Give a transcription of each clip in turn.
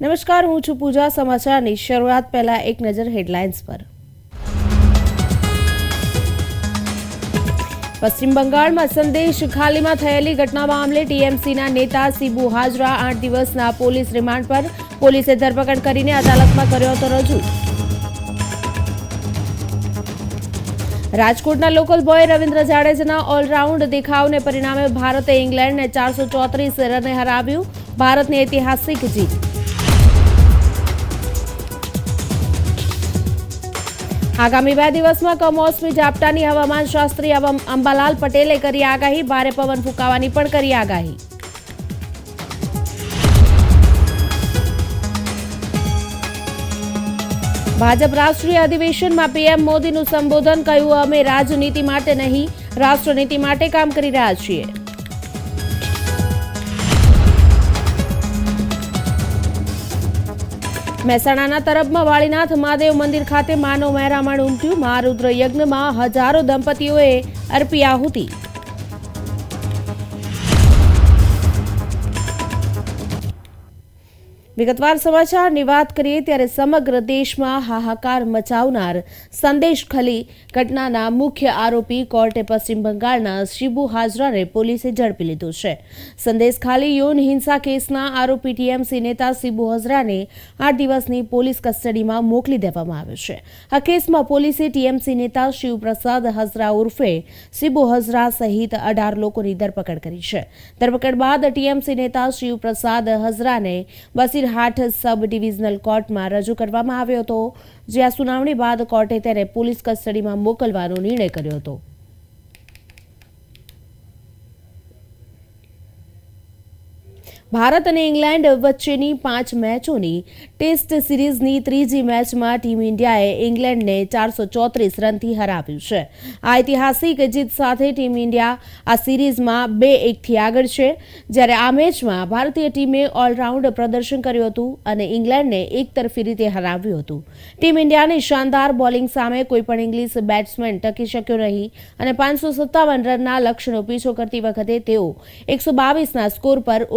નમસ્કાર, હું છું પૂજા સમાચારની શરૂઆત પહેલા એક નજર હેડલાઇન્સ પર. પશ્ચિમ બંગાળમાં સંદેશ ખાલીમાં થયેલી ઘટના મામલે ટીએમસીના નેતા સીબુ હાજરા આઠ દિવસના પોલીસ રિમાન્ડ પર પોલીસે ધરપકડ કરીને અદાલતમાં કર્યો હતો રજૂ. રાજકોટના લોકલ બોય રવિન્દ્ર જાડેજાના ઓલરાઉન્ડ દેખાવને પરિણામે ભારતે ઇંગ્લેન્ડને ચારસો ચોત્રીસ રને હરાવ્યું, ભારતની ઐતિહાસિક જીત. આગામી બે દિવસમાં કમોસમી ઝાપટાની હવામાન શાસ્ત્રી અંબાલાલ પટેલે કરી આગાહી. ભારે પવન ફૂંકાવાની પણ કરી આગાહી. ભાજપ રાષ્ટ્રીય અધિવેશનમાં પીએમ મોદીનું સંબોધન કહ્યું, અમે રાજનીતિ માટે નહીં, રાષ્ટ્રનીતિ માટે કામ કરી રહ્યા છીએ. મહેસાણાના તરફમાં વાળીનાથ મહાદેવ મંદિર ખાતે માનવ મહેરામણ ઉમટ્યું. મહારુદ્ર યજ્ઞમાં હજારો દંપતીઓએ અર્પી આહુતિ. વિગતવાર સમાચારની વાત કરીએ ત્યારે સમગ્ર દેશમાં હાહાકાર મચાવનાર સંદેશ ખલી ઘટનાના મુખ્ય આરોપી કોર્ટે પશ્ચિમ બંગાળના શિબુ હાજરાને પોલીસે ઝડપી લીધો છે. સંદેશ ખાલી યૌન હિંસા કેસના આરોપી ટીએમસી નેતા શિબુ હાજરાને આઠ દિવસની પોલીસ કસ્ટડીમાં મોકલી દેવામાં આવ્યો છે. આ કેસમાં પોલીસે ટીએમસી નેતા શિવપ્રસાદ હઝરા ઉર્ફે શિબુ હઝરા સહિત અઢાર લોકોની ધરપકડ કરી છે. ધરપકડ બાદ ટીએમસી નેતા શિવપ્રસાદ હઝરાને બસીરહાટ સબ ડિવિઝનલ કોર્ટમાં રજૂ કરવામાં આવ્યો હતો. જ્યાં સુનાવણી બાદ કોર્ટે તેને પોલીસ કસ્ટડીમાં મોકલવાનો નિર્ણય કર્યો હતો. ભારત અને ઇંગ્લેન્ડ વચ્ચેની પાંચ મેચોની ટેસ્ટ સિરીઝની ત્રીજી મેચમાં ટીમ ઇન્ડિયાએ ઇંગ્લેન્ડને ચારસો ચોત્રીસ રનથી હરાવ્યું છે. આ ઐતિહાસિક જીત સાથે ટીમ ઇન્ડિયા આ સિરીઝમાં બે એકથી આગળ છે. જ્યારે આ મેચમાં ભારતીય ટીમે ઓલરાઉન્ડ પ્રદર્શન કર્યું હતું અને ઇંગ્લેન્ડને એકતરફી રીતે હરાવ્યું હતું. ટીમ ઇન્ડિયાની શાનદાર બોલિંગ સામે કોઈપણ ઇંગ્લિશ બેટ્સમેન ટકી શક્યો નહીં અને પાંચસો સત્તાવન રનના લક્ષ્યનો પીછો કરતી વખતે તેઓ એકસો બાવીસના સ્કોર પર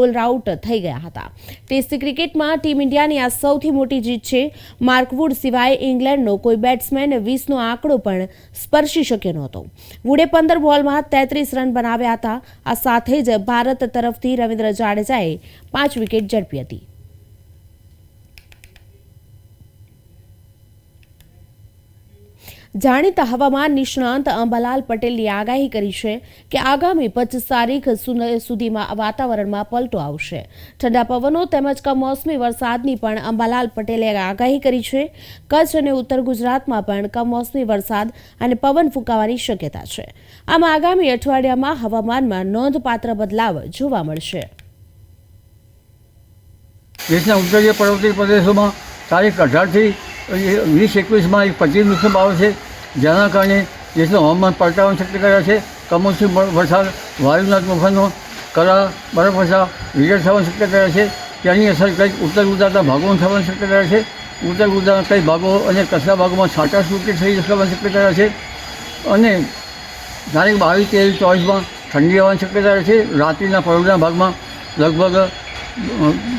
ઓલરાઉટ થઈ ગયા હતા. ટેસ્ટ ક્રિકેટમાં ટીમ ઇન્ડિયાની આ સૌથી મોટી જીત છે. માર્કવુડ સિવાય ઇંગ્લેન્ડનો કોઈ બેટ્સમેન વીસનો આંકડો પણ સ્પર્શી શક્યો નહોતો. વુડે પંદર બોલમાં તેત્રીસ રન બનાવ્યા હતા. આ સાથે જ ભારત તરફથી રવિન્દ્ર જાડેજાએ પાંચ વિકેટ ઝડપી હતી. જાણીતા હવામાન નિષ્ણાંત અંબાલાલ પટેલની આગાહી કરી છે કે આગામી પચીસ તારીખ સુધીમાં વાતાવરણમાં પલટો આવશે. ઠંડા પવનો તેમજ કમોસમી વરસાદની પણ અંબાલાલ પટેલે આગાહી કરી છે. કચ્છ અને ઉત્તર ગુજરાતમાં પણ કમોસમી વરસાદ અને પવન ફૂંકાવાની શક્યતા છે. આમ આગામી અઠવાડિયામાં હવામાનમાં નોંધપાત્ર બદલાવ જોવા મળશે. દેશના ઉત્તરીય પર્વતીય પ્રદેશોમાં તારીખ અઢારથી વીસ એકવીસમાં એક પચીસ નુકસાન આવે છે. જેના કારણે દેશનું હવામાન પલટાવાની શક્યતા છે, કમોસમી વરસાદ, વાયુના તોફાનો, કરા બરફવર્ષા વીજળ થવાની શક્યતા છે. તેની અસર કંઈક ઉત્તર ગુજરાતના ભાગોમાં થવાની શક્યતા છે. ઉત્તર ગુજરાતના કઈ ભાગો અને કચ્છના ભાગોમાં છાંટા છૂટી થઈ થવાની શક્યતા છે. અને તારીખ બાવીસ તેવીસ ચોવીસમાં ઠંડી આવવાની શક્યતા છે. રાત્રિના પરોઢના ભાગમાં લગભગ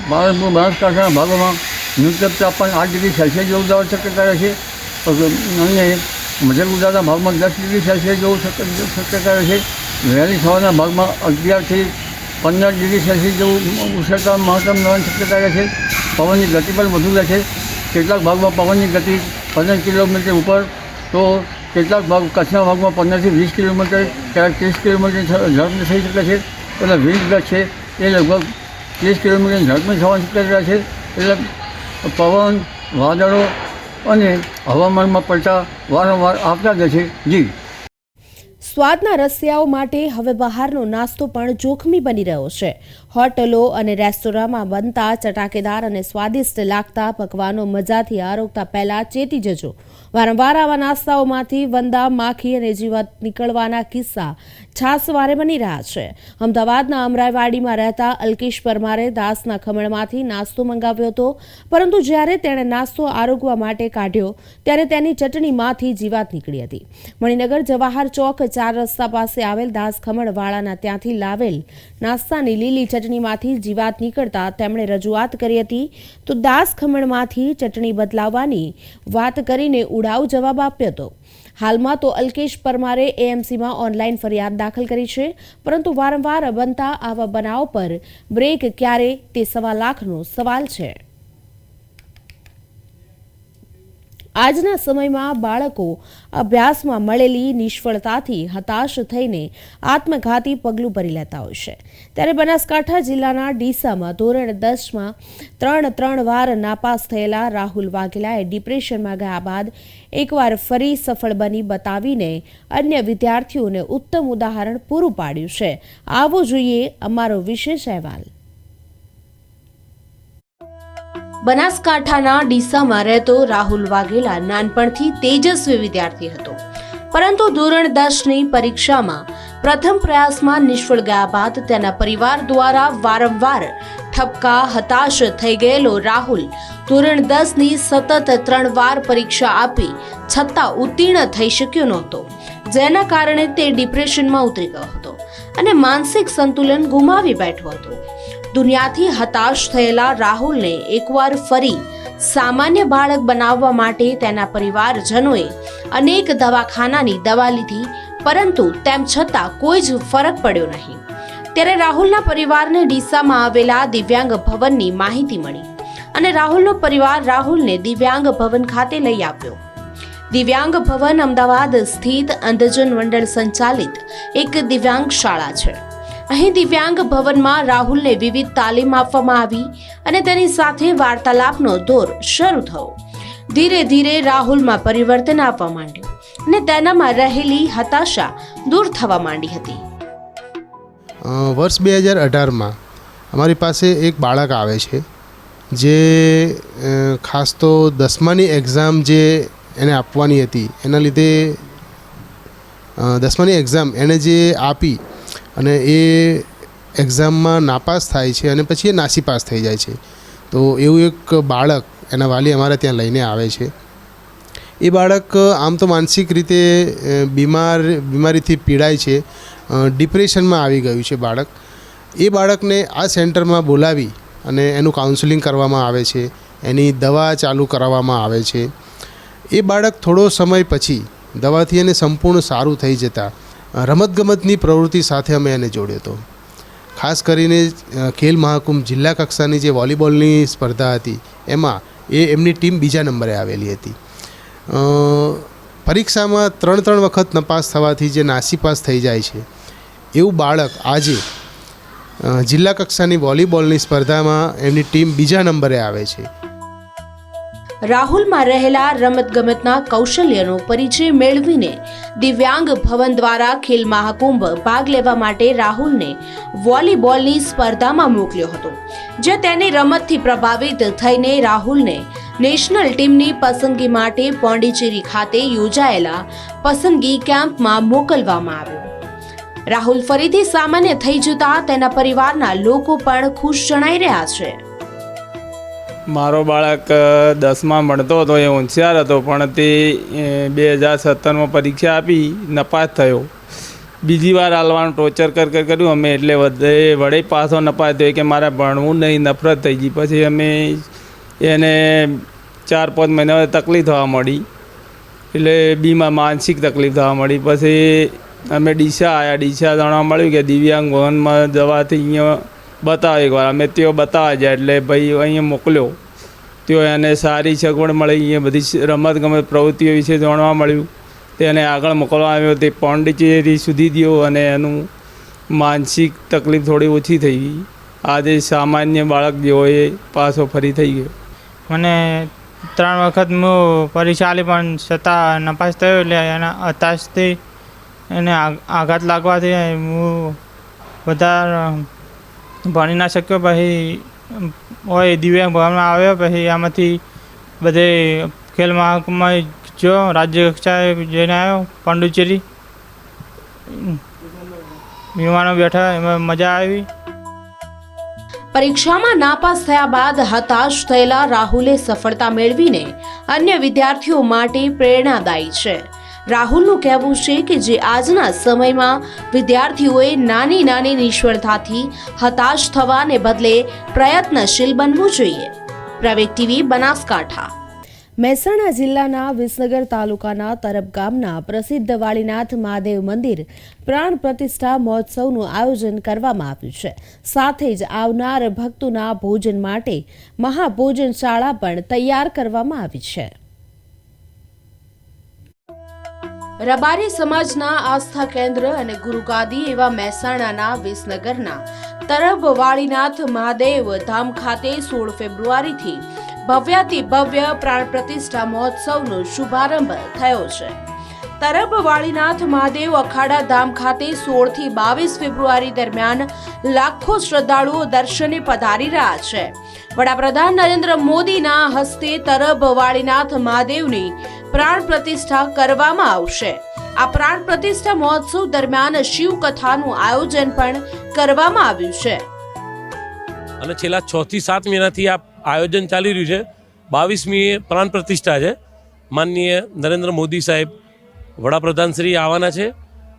બનાસકાંઠાના ભાગોમાં ન્યૂનતમ તાપમાન આઠ ડિગ્રી સેલ્સિયસ જેવું જવાની શક્યતા રહેશે અને મધ્ય ગુજરાતના ભાગમાં દસ ડિગ્રી સેલ્સિયસ જેવું શક્ય- શક્યતા રહેશે વહેલી સવારના ભાગમાં અગિયારથી પંદર ડિગ્રી સેલ્સિયસ જેવું ઉષ્ણતા મહત્તમ રહેવાની શક્યતા રહેશે પવનની ગતિ પણ વધુ રહેશે કેટલાક ભાગમાં પવનની ગતિ પંદર કિલોમીટર ઉપર, તો કેટલાક ભાગ કચ્છના ભાગમાં પંદરથી વીસ કિલોમીટર ક્યારેક ત્રીસ કિલોમીટર ઝડપથી થઈ શકે છે. એટલે વીજ ગત છે, એ લગભગ ત્રીસ કિલોમીટર ઝડપથી થવાની શક્યતા છે. એટલે પવન, વાદળો અને હવામાનમાં પડતા વારંવાર આપતા છે. જી. સ્વાદના રસિયાઓ માટે હવે બહારનો નાસ્તો પણ જોખમી બની રહ્યો છે. હોટલો અને રેસ્ટોરાંમાં બનતા ચટાકેદાર અને સ્વાદિષ્ટ લાગતા પકવાનો મજાથી આરોગતા પહેલા ચેતી જજો. વારંવાર આવા નાસ્તાઓમાંથી વંદા, માખી અને જીવાત નીકળવાના કિસ્સા છાસવારે બની રહ્યા છે. અમદાવાદના અમરાઈવાડીમાં રહેતા અલ્કેશ પરમારે દાસના ખમણમાંથી નાસ્તો મંગાવ્યો હતો. પરંતુ જ્યારે તેણે નાસ્તો આરોગવા માટે કાઢ્યો, ત્યારે તેની ચટણીમાંથી જીવાત નીકળી હતી. મણિનગર જવાહર ચોક ચાર રસ્તા પાસે આવેલ દાસ ખમણ વાળાના ત્યાંથી લાવેલ નાસ્તાની લીલી ચટણીમાંથી જીવાત નીકળતા તેમણે રજૂઆત કરી હતી, તો દાસ ખમણમાંથી ચટણી બદલાવવાની વાત કરીને ઉડાવ જવાબ આપ્યો હતો હાલમાં તો અલ્કેશ પરમારે એએમસીમાં ઓનલાઈન ફરિયાદ દાખલ કરી છે, પરંતુ વારંવાર બનતા આવા બનાવ પર બ્રેક ક્યારે તે સવા લાખનો સવાલ છે. આજના સમયમાં બાળકો અભ્યાસમાં મળેલી નિષ્ફળતાથી હતાશ થઈને આત્મઘાતી પગલું ભરી લેતા હોય છે. ત્યારે બનાસકાંઠા જિલ્લાના ડીસામાં ધોરણ દસમાં ત્રણ ત્રણ વાર નાપાસ થયેલા રાહુલ વાઘેલાએ ડિપ્રેશનમાં ગયા બાદ એકવાર ફરી સફળ બની બતાવીને અન્ય વિદ્યાર્થીઓને ઉત્તમ ઉદાહરણ પૂરું પાડ્યું છે. આવો જોઈએ અમારો વિશેષ અહેવાલ. બનાસકાંઠાના ડીસામાં રહેતો રાહુલ વાઘેલા નાનપણથી તેજસ્વી વિદ્યાર્થી હતો. પરંતુ ધોરણ દસની પરીક્ષામાં પ્રથમ પ્રયાસમાં નિષ્ફળ ગયા બાદ તેના પરિવાર દ્વારા વારંવાર ઠપકા, હતાશ થઈ ગયેલો રાહુલ ધોરણ દસની સતત ત્રણ વાર પરીક્ષા આપી છતાં ઉત્તીર્ણ થઈ શક્યો નહોતો. જેના કારણે તે ડિપ્રેશનમાં ઉતરી ગયો હતો અને માનસિક સંતુલન ગુમાવી બેઠો હતો. દુનિયાથી હતાશ થયેલા રાહુલને એકવાર ફરી સામાન્ય બાળક બનાવવા માટે તેના પરિવારજનોએ અનેક દવાખાનાની દવા લીધી, પરંતુ તેમ છતાં કોઈ જ ફરક પડ્યો નહીં. ત્યારે રાહુલના પરિવારને ડીસામાં આવેલા દિવ્યાંગ ભવનની માહિતી મળી અને રાહુલનો પરિવાર રાહુલને દિવ્યાંગ ભવન ખાતે લઈ આવ્યો. દિવ્યાંગ ભવન અમદાવાદ સ્થિત અંધજન મંડળ સંચાલિત એક દિવ્યાંગ શાળા છે. અહીં દિવ્યાંગ ભવનમાં રાહુલને વિવિધ તાલીમ આપવામાં આવી અને તેની સાથે વાર્તાલાપનો દોર શરૂ થયો. ધીરે ધીરે રાહુલમાં પરિવર્તન આવવા માંડ્યું અને તેનામાં રહેલી હતાશા દૂર થવા માંડી હતી. વર્ષ બે હજાર અઢારમાં અમારી પાસે એક બાળક આવે છે, જે ખાસ તો દસમાની એક્ઝામ જે એને આપવાની હતી, એના લીધે દસમાની એક્ઝામ એણે જે આપી અને એ એક્ઝામમાં નાપાસ થાય છે અને પછી એ નાસીપાસ થઈ જાય છે. તો એવું એક બાળક એના વાલી અમારે ત્યાં લઈને આવે છે. એ બાળક આમ તો માનસિક રીતે બીમાર, બીમારીથી પીડાય છે. ડિપ્રેશનમાં આવી ગયું છે બાળક. એ બાળકને આ સેન્ટરમાં બોલાવી અને એનું કાઉન્સેલિંગ કરવામાં આવે છે. એની દવા ચાલુ કરાવવામાં આવે છે. એ બાળક થોડો સમય પછી દવાથી એને સંપૂર્ણ સારું થઈ જતાં રમતગમતની પ્રવૃત્તિ સાથે અમે એને જોડ્યો હતો. ખાસ કરીને ખેલ મહાકુંભ જિલ્લા કક્ષાની જે વોલીબોલની સ્પર્ધા હતી, એમાં એ એમની ટીમ બીજા નંબરે આવેલી હતી. પરીક્ષામાં ત્રણ ત્રણ વખત નપાસ થવાથી જે નાસીપાસ થઈ જાય છે, એવું બાળક આજે જિલ્લા કક્ષાની વોલીબોલની સ્પર્ધામાં એમની ટીમ બીજા નંબરે આવે છે. રાહુલમાં રહેલા રમતગમતના કૌશલ્યનો પરિચય મેળવીને દિવ્યાંગ ભવન દ્વારા ખેલ મહાકુંભ ભાગ લેવા માટે રાહુલને વોલીબોલની સ્પર્ધામાં મોકલ્યો હતો, જે તેની રમતથી પ્રભાવિત થઈને રાહુલને નેશનલ ટીમની પસંદગી માટે પોંડિચેરી ખાતે યોજાયેલા પસંદગી કેમ્પમાં મોકલવામાં આવ્યો. રાહુલ ફરીથી સામાન્ય થઈ જતા તેના પરિવારના લોકો પણ ખુશ જણાઈ રહ્યા છે. મારો બાળક દસમાં ભણતો હતો, એ હોશિયાર હતો, પણ તે બે હજાર સત્તરમાં પરીક્ષા આપી, નપાસ થયો. બીજી વાર હાલવાનું ટોર્ચર કર કર, કર્યું. અમે એટલે વધે વડે પાસો નપાસ થયો કે મારે ભણવું નહીં, નફરત થઈ ગઈ. પછી અમે એને ચાર, પાંચ મહિના તકલીફ થવા મળી. એટલે બીમાં માનસિક તકલીફ થવા મળી. પછી અમે ડીસા આવ્યા ડીસા જાણવા મળ્યું કે દિવ્યાંગ ભવનમાં જવાથી અહીંયા બતાવે એકવાર અમે તેઓ બતાવવા જાય એટલે ભાઈ અહીંયા મોકલ્યો. તેઓ એને સારી સગવડ મળી, અહીંયા બધી રમત ગમત પ્રવૃત્તિઓ વિશે જાણવા મળ્યું. તેને આગળ મોકલવા આવ્યો. તે પોંડિચેરી સુધી ગયો અને એનું માનસિક તકલીફ થોડી ઓછી થઈ ગઈ. આજે સામાન્ય બાળક જેવો એ પાછો ફરી થઈ ગયો. મને ત્રણ વખત હું પરીક્ષા પણ છતાં નપાસ થયો એટલે એના હતાશથી એને આઘાત લાગવાથી હું વધારે ભણી ના શક્યો, પછી હોય, દિવ્યાંગ ભણવામાં આવ્યો, પછી આમાંથી બધે ખેલ મહાકુંભમાં જો રાજ્ય કક્ષાએ જઈને આવ્યો, પાંડુચેરી. વિમાનો બેઠા, એમાં મજા આવી. પરીક્ષામાં નાપાસ થયા બાદ હતાશ થયેલા રાહુલે સફળતા મેળવીને અન્ય વિદ્યાર્થીઓ માટે પ્રેરણાદાયી છે. રાહુલનું કહેવું છે કે જે આજના સમયમાં વિદ્યાર્થીઓએ નાની નાની નિષ્ફળતાથી હતાશ થવાને બદલે પ્રયત્નશીલ બનવું જોઈએ. પ્રવેગ ટીવી, બનાસકાંઠા. મહેસાણા જિલ્લાના વિસનગર તાલુકાના તરફ ગામના પ્રસિદ્ધ વાળીનાથ મહાદેવ મંદિર પ્રાણ પ્રતિષ્ઠા મહોત્સવનું આયોજન કરવામાં આવ્યું છે. સાથે જ આવનાર ભક્તોના ભોજન માટે મહાભોજન શાળા પણ તૈયાર કરવામાં આવી છે. રબારી સમાજના આસ્થા કેન્દ્ર અને ગુરુગાદી એવા મહેસાણાના વિસનગરના તરફ વાળીનાથ મહાદેવ ધામ ખાતે સોળ ફેબ્રુઆરીથી ભવ્યાતિ ભવ્ય પ્રાણ પ્રતિષ્ઠા મહોત્સવનો શુભારંભ થયો છે. તરફ વાળીનાથ મહાદેવ અખાડા ધામ ખાતે સોળથી બાવીસ ફેબ્રુઆરી દરમિયાન લાખો શ્રદ્ધાળુઓ દર્શને પધારી રહ્યા છે. વડાપ્રધાન નરેન્દ્ર મોદીના હસ્તે તરફ વાળીનાથ મહાદેવની પ્રાણ પ્રતિષ્ઠા કરવામાં આવશે. આ પ્રાણ પ્રતિષ્ઠા મહોત્સવ દરમિયાન શિવ કથાનું આયોજન પણ કરવામાં આવ્યું છે. અને છેલ્લા છ થી સાત મહિનાથી આ આયોજન ચાલી રહ્યું છે. બાવીસમીએ પ્રાણ પ્રતિષ્ઠા છે. માનનીય નરેન્દ્ર મોદી સાહેબ વડાપ્રધાન શ્રી આવવાના છે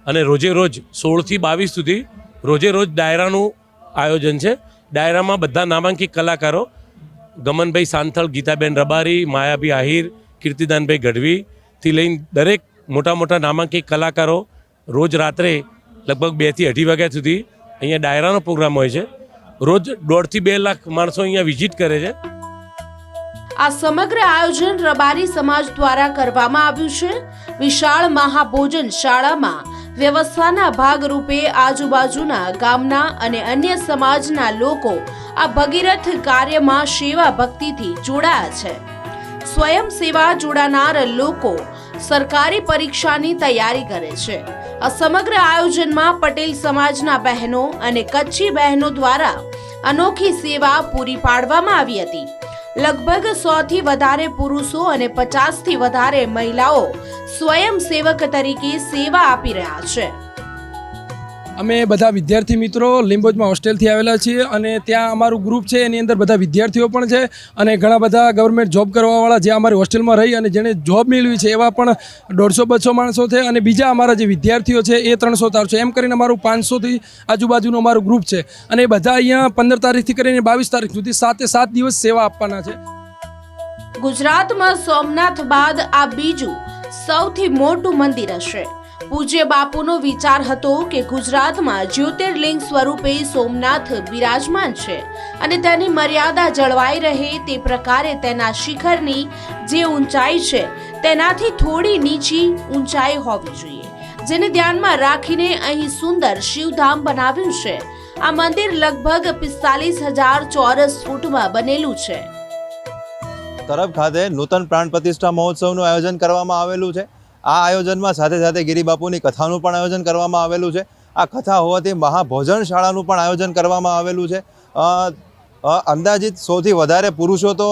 અને રોજે રોજ સોળથી બાવીસ સુધી રોજે રોજ ડાયરાનું આયોજન છે. ડાયરામાં બધા નામાંકિત કલાકારો ગમનભાઈ સાંથળ ગીતાબેન રબારી, માયાભી આહિર કીર્તિદાનભાઈ ગઢવીથી લઈને દરેક મોટા મોટા નામાંકિત કલાકારો રોજ રાત્રે લગભગ બેથી અઢી વાગ્યા સુધી અહીંયા ડાયરાનો પ્રોગ્રામ હોય છે. રોજ દોઢથી બે લાખ માણસો અહીંયા વિઝિટ કરે છે. આ સમગ્ર આયોજન રબારી સમાજ દ્વારા કરવામાં આવ્યું છે. વિશાળ મહાભોજન શાળામાં વ્યવસ્થાના ભાગરૂપે આજુબાજુના ગામના અને અન્ય સમાજના લોકો આ ભગીરથ કાર્યમાં સેવા ભક્તિથી જોડાયા છે. સ્વયં સેવા જોડાનાર લોકો સરકારી પરીક્ષાની તૈયારી કરે છે. આ સમગ્ર આયોજનમાં પટેલ સમાજના બહેનો અને કચ્છી બહેનો દ્વારા અનોખી સેવા પૂરી પાડવામાં આવી હતી. લગભગ સો થી વધારે પુરુષો અને પચાસથી વધારે મહિલાઓ સ્વયંસેવક તરીકે સેવા આપી રહ્યા છે. અમે બધા વિદ્યાર્થી મિત્રો લિંબોજમાં હોસ્ટેલથી આવેલા છીએ અને ત્યાં અમારું ગ્રુપ છે, એની અંદર બધા વિદ્યાર્થીઓ પણ છે અને ઘણા બધા ગવર્મેન્ટ જોબ કરવાવાળા જે અમારી હોસ્ટેલમાં રહી અને જેણે જોબ મેળવી છે, એવા પણ દોઢસો બસો માણસો છે અને બીજા અમારા જે વિદ્યાર્થીઓ છે, એ ત્રણસો ચારસો એમ કરીને અમારું પાંચસોથી આજુબાજુનું અમારું ગ્રુપ છે અને એ બધા અહીંયા પંદર તારીખથી કરીને બાવીસ તારીખ સુધી સાતે સાત દિવસ સેવા આપવાના છે. ગુજરાતમાં સોમનાથ બાદ આ બીજું સૌથી મોટું મંદિર હશે. પૂજ્ય બાપુનો વિચાર હતો કે ગુજરાતમાં જ્યોતિર્લિંગ સ્વરૂપે સોમનાથ બિરાજમાન છે અને તેની મર્યાદા જળવાઈ રહે તે પ્રકારે તેના શિખરની જે ઊંચાઈ છે, તેનાથી થોડી નીચી ઊંચાઈ હોવી જોઈએ, જેને ધ્યાનમાં રાખીને અહીં સુંદર શિવધામ બનાવ્યું છે. આ મંદિર લગભગ પિસ્તાલીસ હજાર ચોરસ ફૂટમાં બનેલું છે. તરફ ખાતે નૂતન પ્રાણ પ્રતિષ્ઠા મહોત્સવનું આયોજન કરવામાં આવેલું છે. આ આયોજનમાં સાથે સાથે ગિરિબાપુની કથાનું પણ આયોજન કરવામાં આવેલું છે. આ કથા હોવાથી મહાભોજન શાળાનું પણ આયોજન કરવામાં આવેલું છે. અંદાજિત સૌથી વધારે પુરુષો તો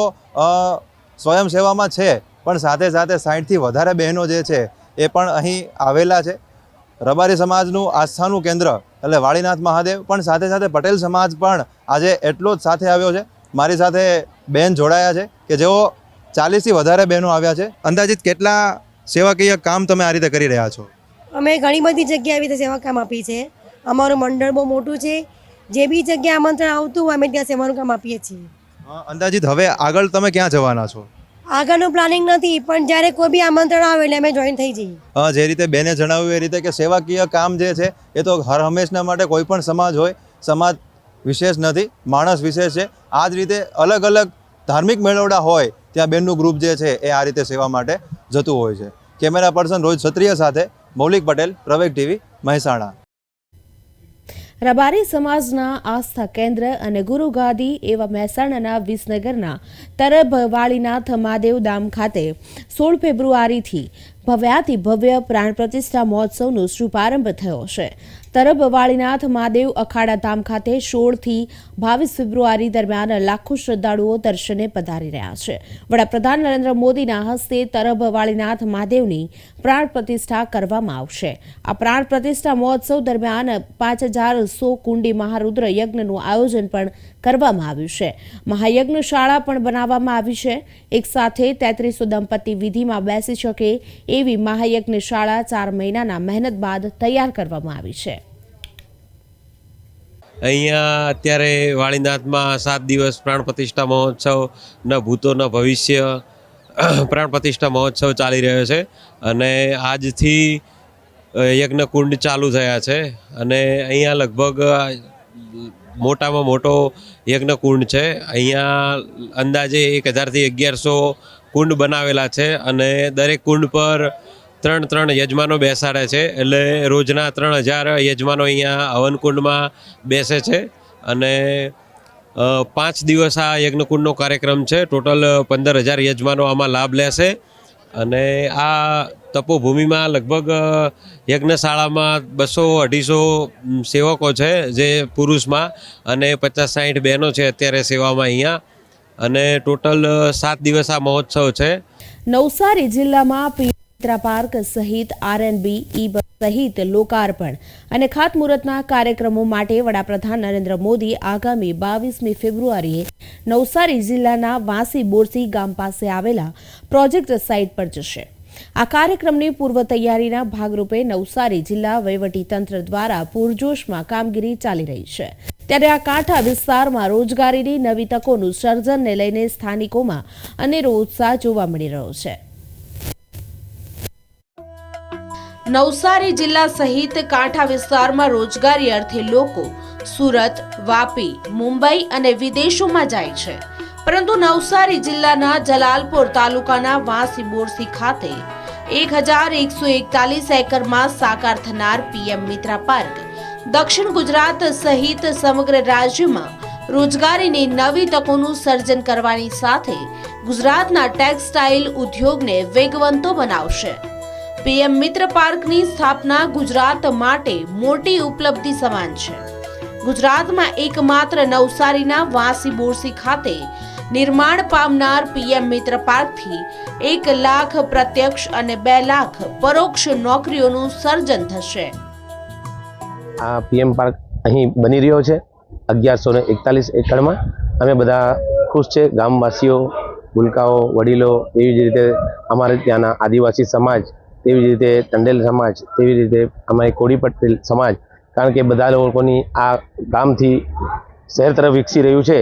સ્વયંસેવામાં છે, પણ સાથે સાથે સાઠથી વધારે બહેનો જે છે, એ પણ અહીં આવેલા છે. રબારી સમાજનું આસ્થાનું કેન્દ્ર એટલે વાળીનાથ મહાદેવ, પણ સાથે સાથે પટેલ સમાજ પણ આજે એટલો જ સાથે આવ્યો છે. મારી સાથે બહેન જોડાયા છે કે જેઓ ચાલીસથી વધારે બહેનો આવ્યા છે. અંદાજિત કેટલા સેવાકીય કામ તમે આ રીતે કરી રહ્યા છો? અમે ઘણી બધી જગ્યાએ આવી રીતે સેવા કામ આપી છે. અમારું મંડળ બહુ મોટું છે. જે બી જગ્યાએ આમંત્રણ આવતું હોય અમે ત્યાં સેવાનું કામ આપીએ છીએ. અંદાજિત હવે આગળ તમે ક્યાં જવાના છો? આગળનું પ્લાનિંગ નથી પણ જ્યારે કોઈ બી આમંત્રણ આવે એટલે અમે જોઈન થઈ જઈએ. જે રીતે બેને જણાવ્યું એ રીતે કે સેવાકીય કામ જે છે એ તો હર હંમેશના માટે કોઈ પણ સમાજ હોય સમાજ વિશેષ નથી માણસ વિશેષ છે. આ જ રીતે અલગ અલગ ધાર્મિક મેળવડા હોય ત્યાં બેનનું ગ્રુપ જે છે એ આ રીતે સેવા માટે જતું હોય છે. કેમેરા પર્સન રોહિત ક્ષત્રિય સાથે મૌલિક પટેલ, પ્રવેગ ટીવી, મહેસાણા. રબારી સમાજના આસ્થા કેન્દ્ર અને ગુરુગાદી એવા મહેસાણાના વિસનગરના તરભવાળીનાથ મહાદેવ ધામ ખાતે સોળ ફેબ્રુઆરીથી ભવ્યાતિ ભવ્ય પ્રાણ પ્રતિષ્ઠા મહોત્સવનો શુભારંભ થયો છે. તરફ વાળીનાથ મહાદેવ અખાડા ધામ ખાતે સોળથી બાવીસ ફેબ્રુઆરી દરમિયાન લાખો શ્રદ્ધાળુઓ દર્શને પધારી રહ્યા છે. વડાપ્રધાન નરેન્દ્ર મોદીના હસ્તે તરફ વાળીનાથ મહાદેવની પ્રાણ પ્રતિષ્ઠા કરવામાં આવશે. આ પ્રાણ પ્રતિષ્ઠા મહોત્સવ દરમિયાન પાંચ હજાર સો કુંડી મહારુદ્ર યજ્ઞનું આયોજન પણ કરવામાં આવ્યું છે. મહાયજ્ઞ શાળા પણ બનાવવામાં આવી છે. એક સાથે તેત્રીસો દંપતી વિધિમાં બેસી શકે એવી મહાયજ્ઞ શાળા ચાર મહિનાના મહેનત બાદ તૈયાર કરવામાં આવી છે. અહીંયા અત્યારે વાળીનાથમાં સાત દિવસ પ્રાણ પ્રતિષ્ઠા મહોત્સવ, ન ભૂતો, ન ભવિષ્ય પ્રાણ પ્રતિષ્ઠા મહોત્સવ ચાલી રહ્યો છે. અને આજથી યજ્ઞકુંડ ચાલુ થયા છે. અને અહીંયા લગભગ મોટામાં મોટો યજ્ઞકુંડ છે. અહીંયા અંદાજે એક હજારથી અગિયારસો કુંડ બનાવેલા છે અને દરેક કુંડ પર ત્રણ ત્રણ યજમાનો બેસાડે છે. એટલે રોજના ત્રણ હજાર યજમાનો અહીંયા હવનકુંડમાં બેસે છે અને પાંચ દિવસ આ યજ્ઞકુંડનો કાર્યક્રમ છે. ટોટલ પંદર હજાર યજમાનો આમાં લાભ લેશે. અને આ તપોભૂમિમાં લગભગ યજ્ઞશાળામાં બસો અઢીસો સેવકો છે જે પુરુષમાં અને પચાસ સાઠ બહેનો છે અત્યારે સેવામાં અહીંયા. અને ટોટલ સાત દિવસ આ મહોત્સવ છે. નવસારી જિલ્લામાં પિત્રા પાર્ક સહિત આરએનબી, ઈ સહિત લોકાર્પણ અને ખાતમુહૂર્તના કાર્યક્રમો માટે વડાપ્રધાન નરેન્દ્ર મોદી આગામી બાવીસમી ફેબ્રુઆરીએ નવસારી જિલ્લાના વાંસી બોરસી ગામ પાસે આવેલા પ્રોજેક્ટ સાઇટ પર જશે. આ કાર્યક્રમની પૂર્વ તૈયારીના ભાગરૂપે નવસારી જિલ્લા વહીવટીતંત્ર દ્વારા પૂરજોશમાં કામગીરી ચાલી રહી છે. ત્યારે આ કાંઠા વિસ્તારમાં રોજગારીની નવી તકોનું સર્જનને લઈને સ્થાનિકોમાં અનેરો ઉત્સાહ જોવા મળી રહ્યો છે. નવસારી જિલ્લા સહિત કાંઠા વિસ્તારમાં રોજગારી અર્થે લોકો સુરત, વાપી, મુંબઈ અને વિદેશોમાં જાય છે. પરંતુ નવસારી જિલ્લાના જલાલપોર તાલુકાના વાંસી બોરસી ખાતે એક હજાર એકસો એકતાલીસ એકરમાં સાકાર થનાર પીએમ મિત્રા પાર્ક. દક્ષિણ ગુજરાત સહિત સમગ્ર રાજ્યમાં રોજગારીની નવી તકોનું સર્જન કરવાની સાથે ગુજરાતના ટેક્સટાઇલ ઉદ્યોગને વેગવંતો બનાવશે. પીએમ મિત્ર પાર્કની સ્થાપના ગુજરાત માટે મોટી ઉપલબ્ધિ સમાન છે. ગુજરાતમાં એકમાત્ર નવસારીના વાંસી બોરસી ખાતે નિર્માણ પામનાર પીએમ મિત્ર પાર્કથી એક લાખ પ્રત્યક્ષ અને બે લાખ પરોક્ષ નોકરીઓનું સર્જન થશે. આ પીએમ પાર્ક અહીં બની રહ્યો છે અગિયારસો ને એકતાલીસ એકડમાં અમે બધા ખુશ છે. ગામવાસીઓ, ભૂલકાઓ, વડીલો એવી જ રીતે અમારે ત્યાંના આદિવાસી સમાજ, તેવી જ રીતે ટંડેલ સમાજ, તેવી રીતે અમારી કોડી પટેલ સમાજ, કારણ કે બધા લોકોની આ ગામથી શહેર તરફ વિકસી રહ્યું છે.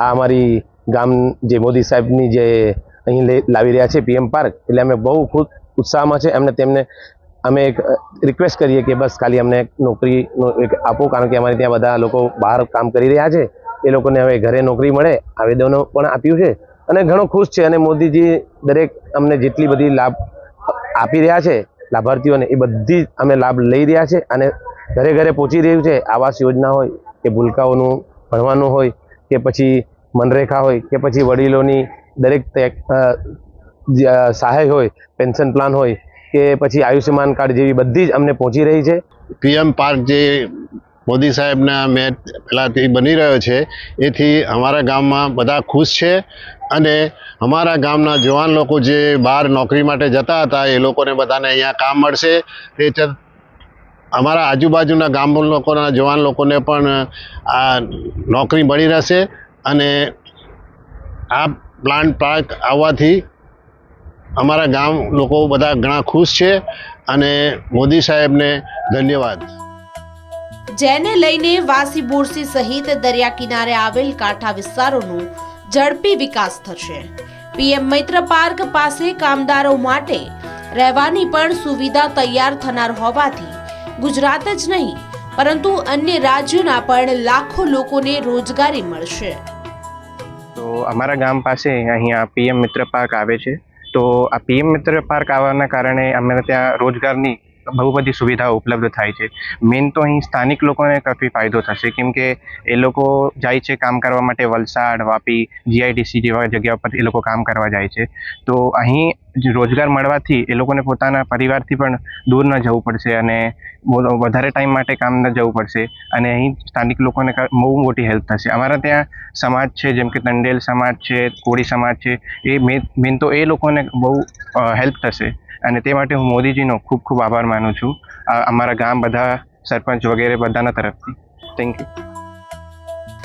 આ અમારી ગામ જે મોદી સાહેબની જે અહીં લાવી રહ્યા છે પીએમ પાર્ક, એટલે અમે બહુ ખુદ ઉત્સાહમાં છે. એમને તેમને, અમે એક રિક્વેસ્ટ કરીએ કે બસ ખાલી અમને નોકરીનો એક આપો, કારણ કે અમારે ત્યાં બધા લોકો બહાર કામ કરી રહ્યા છે. એ લોકોને હવે ઘરે નોકરી મળે, આવેદનો પણ આપ્યું છે. અને ઘણો ખુશ છે. અને મોદીજી દરેક અમને જેટલી બધી લાભ આપી રહ્યા છે, લાભાર્થીઓને, એ બધી અમે લાભ લઈ રહ્યા છે. અને ઘરે ઘરે પહોંચી રહ્યું છે. આવાસ યોજના હોય, કે ભૂલકાઓનું ભણવાનું હોય, કે પછી મનરેખા હોય કે પછી વડીલોની દરેક સહાય હોય, પેન્શન પ્લાન હોય કે પછી આયુષ્યમાન કાર્ડ જેવી બધી જ અમને પહોંચી રહી છે. પીએમ પાર્ક જે મોદી સાહેબના મેં પહેલાંથી બની રહ્યો છે, એથી અમારા ગામમાં બધા ખુશ છે અને અમારા ગામના જવાન લોકો જે બહાર નોકરી માટે જતા હતા, એ લોકોને બધાને અહીંયા કામ મળશે. તે અમારા આજુબાજુના ગામ લોકોના જવાન લોકોને પણ આ નોકરી મળી રહેશે. અને આ પ્લાન્ટ પાર્ક આવવાથી અમારા ગામ લોકો બધા ઘણા ખુશ છે અને મોદી સાહેબને ધન્યવાદ. જેને લઈને વાસી બોરસી સહિત દરિયા કિનારે આવેલ કાંઠા વિસ્તારોનું ઝડપી વિકાસ થશે. પીએમ મૈત્ર પાર્ક પાસે કામદારો માટે રહેવાની પણ સુવિધા તૈયાર થનાર હોવાથી ગુજરાત જ નહીં, પરંતુ અન્ય રાજ્યોના પણ લાખો લોકોને રોજગારી મળશે. તો અમારા ગામ પાસે અહીંયા પીએમ મિત્ર પાર્ક આવે છે. તો આ પીએમ મિત્ર પાર્ક આવવાના કારણે અમે ત્યાં રોજગારની બહુ બધી સુવિધાઓ ઉપલબ્ધ થાય છે. મેઇન તો અહીં સ્થાનિક લોકોને કાફી ફાયદો થશે. કેમ કે એ લોકો જાય છે કામ કરવા માટે વલસાડ, વાપી જીઆઈડીસી જેવા જગ્યા પર એ લોકો કામ કરવા જાય છે. તો અહીં રોજગાર મળવાથી એ લોકોને પોતાના પરિવારથી પણ દૂર ન જવું પડશે અને વધારે ટાઈમ માટે કામ ન જવું પડશે અને અહીં સ્થાનિક લોકોને બહુ મોટી હેલ્પ થશે. અમારા ત્યાં સમાજ છે, જેમ કે તંડેલ સમાજ છે, કોળી સમાજ છે, એ મેન તો એ લોકોને બહુ હેલ્પ થશે. અને તે માટે હું મોદીજીનો ખૂબ ખૂબ આભાર માનું છું. અમારા ગામ બધા સરપંચ વગેરે બધાના તરફથી. થેન્ક યુ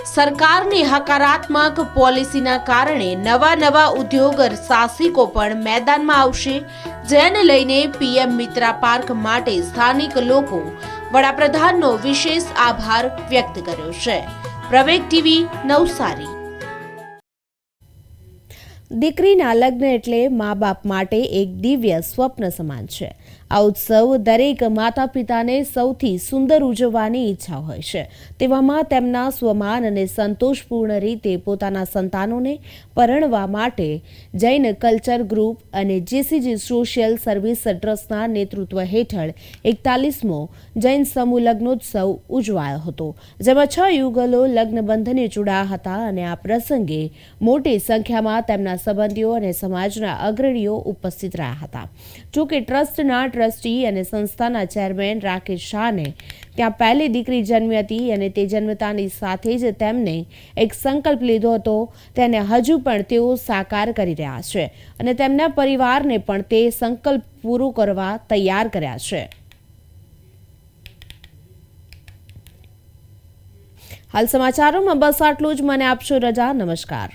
સરકારની હકારાત્મક પોલિસીના કારણે નવા નવા ઉદ્યોગ સાહસિકો પણ મેદાનમાં આવશે, જેને લઈને પીએમ મિત્રા પાર્ક માટે સ્થાનિક લોકો વડાપ્રધાનનો વિશેષ આભાર વ્યક્ત કર્યો છે. પ્રવેગ ટીવી, નવસારી. દીકરીના લગ્ન એટલે મા બાપ માટે એક દિવ્ય સ્વપ્ન સમાન છે. આ ઉત્સવ દરેક માતા પિતાને સૌથી સુંદર ઉજવવાની ઈચ્છા હોય છે. તેવામાં તેમના સ્વમાન અને સંતોષપૂર્ણ રીતે પોતાના સંતાનોને પરણવા માટે જૈન કલ્ચર ગ્રુપ અને જેસીજી સોશિયલ સર્વિસ ટ્રસ્ટના નેતૃત્વ હેઠળ એકતાલીસમો જૈન સમૂહ લગ્નોત્સવ ઉજવાયો હતો. જેમાં છ યુગલો લગ્નબંધને જોડાયા હતા અને આ પ્રસંગે મોટી સંખ્યામાં તેમના સંબંધીઓ અને સમાજના અગ્રણીઓ ઉપસ્થિત રહ્યા હતા. જોકે ટ્રસ્ટના ટ્રસ્ટી અને સંસ્થાના ચેરમેન રાકેશ શાહને ત્યાં પહેલી દીકરી જન્મી હતી અને તે જન્મતાની સાથે જ તેમને એક સંકલ્પ લીધો હતો. તેને હજુ પણ તેઓ સાકાર કરી રહ્યા છે અને તેમના પરિવારને પણ તે સંકલ્પ પૂરો કરવા તૈયાર કર્યા છે. હાલ સમાચારોમાં બસ આટલું જ. મને આપશો રજા. નમસ્કાર.